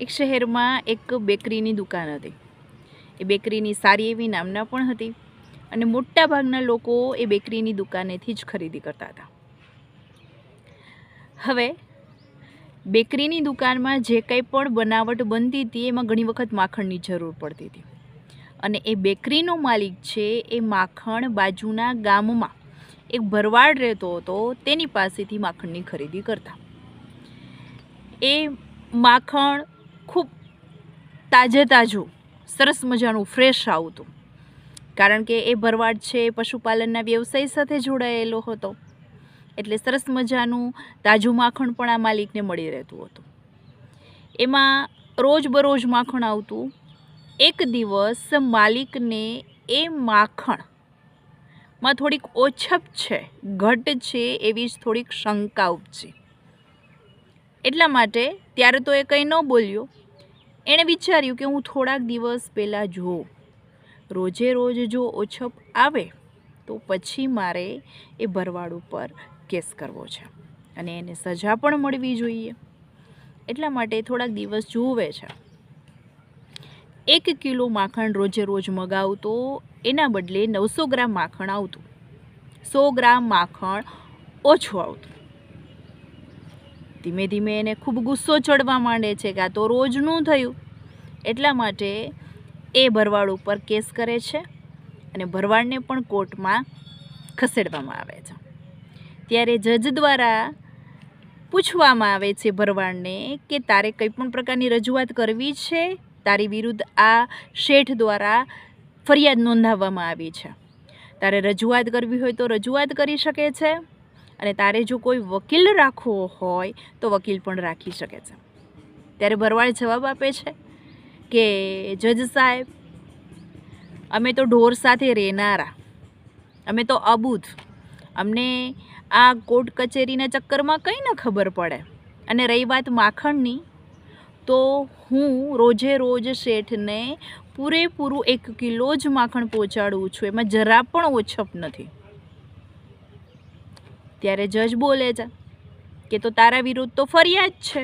એક શહેરમાં એક બેકરીની દુકાન હતી. એ બેકરીની સારી એવી નામના પણ હતી અને મોટા ભાગના લોકો એ બેકરીની દુકાનેથી જ ખરીદી કરતા હતા. હવે, બેકરીની દુકાનમાં જે કંઈ પણ બનાવટ બનતી હતી એમાં ઘણી વખત માખણની જરૂર પડતી હતી. અને એ બેકરીનો માલિક છે એ માખણ બાજુના ગામમાં એક ભરવાડ રહેતો હતો, તેની પાસેથી માખણની ખરીદી કરતા. એ માખણ ખૂબ તાજે તાજું સરસ મજાનું ફ્રેશ આવતું કારણ કે એ ભરવાડ છે, એ પશુપાલનના વ્યવસાય સાથે જોડાયેલો હતો. એટલે સરસ મજાનું તાજું માખણ પણ આ માલિકને મળી રહેતું હતું. એમાં રોજ બરોજ માખણ આવતું. એક દિવસ માલિકને એ માખણમાં થોડીક ઓછપ છે, ઘટ છે, એવી જ થોડીક શંકા ઉપજી એટલા માટે ત્યારે તો એ કંઈ ન બોલ્યો. એણે વિચાર્યું કે હું થોડાક દિવસ પહેલાં જોઉં રોજે રોજ જો ઓછપ આવે, તો પછી મારે એ ભરવાડ ઉપર કેસ કરવો છે અને એને સજા પણ મળવી જોઈએ. એટલા માટે થોડાક દિવસ જુએ છે. એક કિલો માખણ રોજે રોજ મગાવતો એના બદલે નવસો ગ્રામ માખણ આવતું. સો ગ્રામ માખણ ઓછું આવતું. ધીમે ધીમે એને ખૂબ ગુસ્સો ચડવા માંડે છે કે આ તો રોજનું થયું. એટલા માટે એ ભરવાડ ઉપર કેસ કરે છે અને ભરવાડને પણ કોર્ટમાં ખસેડવામાં આવે છે. ત્યારે જજ દ્વારા પૂછવામાં આવે છે ભરવાડને કે તારે કંઈ પણ પ્રકારની રજૂઆત કરવી છે? તારી વિરુદ્ધ આ શેઠ દ્વારા ફરિયાદ નોંધાવવામાં આવી છે. તારે રજૂઆત કરવી હોય તો રજૂઆત કરી શકે છે. અને તારે જો કોઈ વકીલ રાખવો હોય, તો વકીલ પણ રાખી શકે છે. ત્યારે ભરવાડ જવાબ આપે છે કે, જજ સાહેબ, અમે તો ઢોર સાથે રહેનારા. અમે તો અબૂધ. અમને આ કોર્ટ કચેરીના ચક્કરમાં કંઈ ન ખબર પડે. અને રહી વાત માખણની, તો હું રોજે રોજ શેઠને પૂરેપૂરું એક કિલો જ માખણ પહોંચાડું છું. એમાં જરા પણ ઓછપ નથી. ત્યારે જજ બોલે છે કે તો તારા વિરુદ્ધ તો ફરિયાદ છે.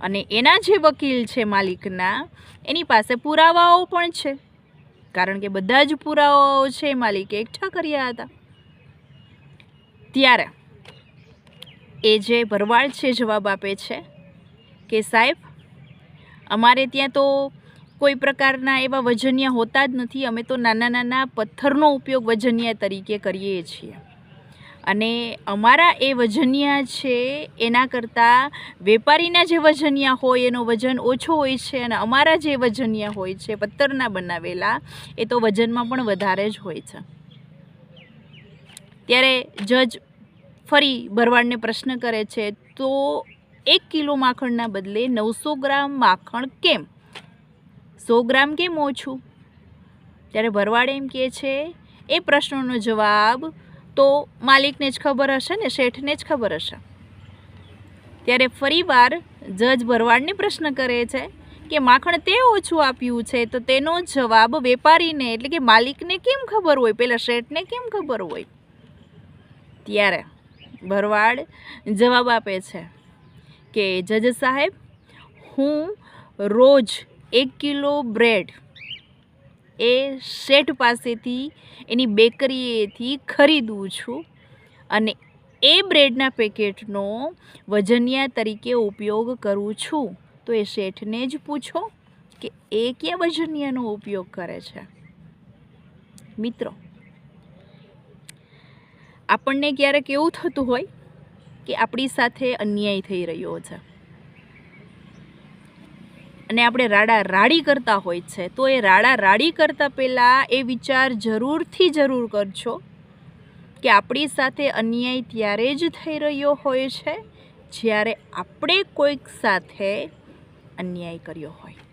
અને એના જે વકીલ છે માલિકના, એની પાસે પુરાવાઓ પણ છે. કારણ કે બધા જ પુરાવાઓ છે માલિકે એકઠા કર્યા હતા. ત્યારે એ જે ભરવાડ છે જવાબ આપે છે કે સાહેબ, અમારે ત્યાં તો કોઈ પ્રકારના એવા વજનિયા હોતા જ નથી. અમે તો નાના નાના પથ્થરનો ઉપયોગ વજનિયા તરીકે કરીએ છીએ. અને અમારા એ વજનિયા છે, એના કરતાં વેપારીના જે વજનિયા હોય, એનો વજન ઓછો હોય છે અને અમારા જે વજનિયા હોય છે, પથ્થરના બનાવેલા, એ તો વજનમાં પણ વધારે જ હોય છે. ત્યારે જજ ફરી ભરવાડને પ્રશ્ન કરે છે, તો એક કિલો માખણના બદલે નવસો ગ્રામ માખણ કેમ? સો ગ્રામ કેમ ઓછું? ત્યારે ભરવાડ એમ કહે છે, એ પ્રશ્નોનો જવાબ તો માલિકને જ ખબર હશે ને, શેઠને જ ખબર હશે. ત્યારે ફરીવાર જજ ભરવાડને પ્રશ્ન કરે છે કે માખણ તે ઓછું આપ્યું છે, તો તેનો જવાબ વેપારીને એટલે કે માલિકને કેમ ખબર હોય? પહેલાં શેઠને કેમ ખબર હોય? ત્યારે ભરવાડ જવાબ આપે છે કે, જજ સાહેબ, હું રોજ એક કિલો બ્રેડ એ શેઠ પાસેથી, એની બેકરીએથી ખરીદું છું. અને એ બ્રેડના પેકેટનો વજનિયા તરીકે ઉપયોગ કરું છું. તો એ શેઠને જ પૂછો કે એ ક્યાં વજનિયાનો ઉપયોગ કરે છે? મિત્રો, આપણને ક્યારેક એવું થતું હોય કે આપણી સાથે અન્યાય થઈ રહ્યો છે. અને આપણે રાડા રાડી કરતા હોય છે, તો એ રાડા રાડી કરતાં પહેલાં એ વિચાર જરૂરથી જરૂર કરજો કે આપણી સાથે અન્યાય ત્યારે જ થઈ રહ્યો હોય છે, જ્યારે આપણે કોઈક સાથે અન્યાય કર્યો હોય.